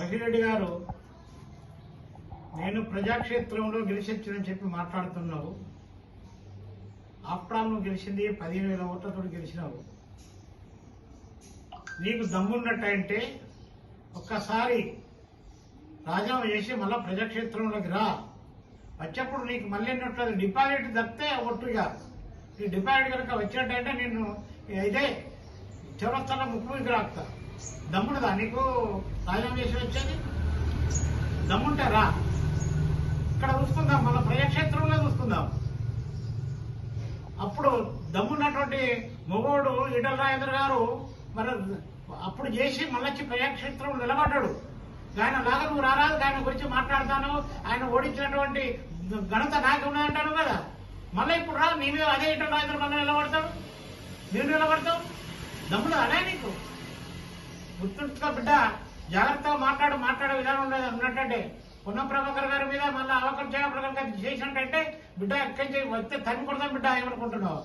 రెడ్డి గారు నేను ప్రజాక్షేత్రంలో గెలిచొచ్చునని చెప్పి మాట్లాడుతున్నావు. ఆఫ్టర్ నువ్వు గెలిచింది పదిహేను వేల ఓట్లతో గెలిచినావు. నీకు దమ్మున్నట్టంటే ఒక్కసారి రాజీనామా చేసి మళ్ళీ ప్రజాక్షేత్రంలోకి రా. వచ్చేప్పుడు నీకు మళ్ళీ ఎన్నట్లేదు డిపాజిట్ దక్కితే ఒట్టుగా ఈ డిపాజిట్ కనుక వచ్చినట్టయితే నేను ఇదే చివరి ముక్కు మీకు దమ్ముడుదా నీకు రాజీనామా చేసి వచ్చేది? దమ్ముంటే రా. ఇక్కడ చూసుకుందాం మన ప్రజాక్షేత్రంలో చూసుకుందాం. అప్పుడు దమ్మున్నటువంటి మొగోడు ఈటల రాజేంద్ర గారు మరి అప్పుడు చేసి మళ్ళొచ్చి ప్రజాక్షేత్రంలో నిలబడ్డాడు. ఆయన లాగా నువ్వు రారాదు ఆయన గురించి మాట్లాడతాను ఆయన ఓడించినటువంటి ఘనత నాకు ఉన్నదంటాను కదా. మళ్ళీ ఇప్పుడు రా నీ మీద అదే ఈటల రాజేంద్ర మళ్ళీ నిలబడతాడు. నేను నిలబడతావు దమ్ముడు అదే గుర్తుంచుకో బిడ్డ జాగ్రత్తగా మాట్లాడు మాట్లాడే విధానం ఉండదు ఉన్నట్టంటే పున్న ప్రభాకర్ గారి మీద మళ్ళీ అవకాశం చేయడం చేసినట్టంటే బిడ్డ ఎక్కడి నుంచి వస్తే తన్ని కొడతాం బిడ్డ ఏమనుకుంటున్నావు?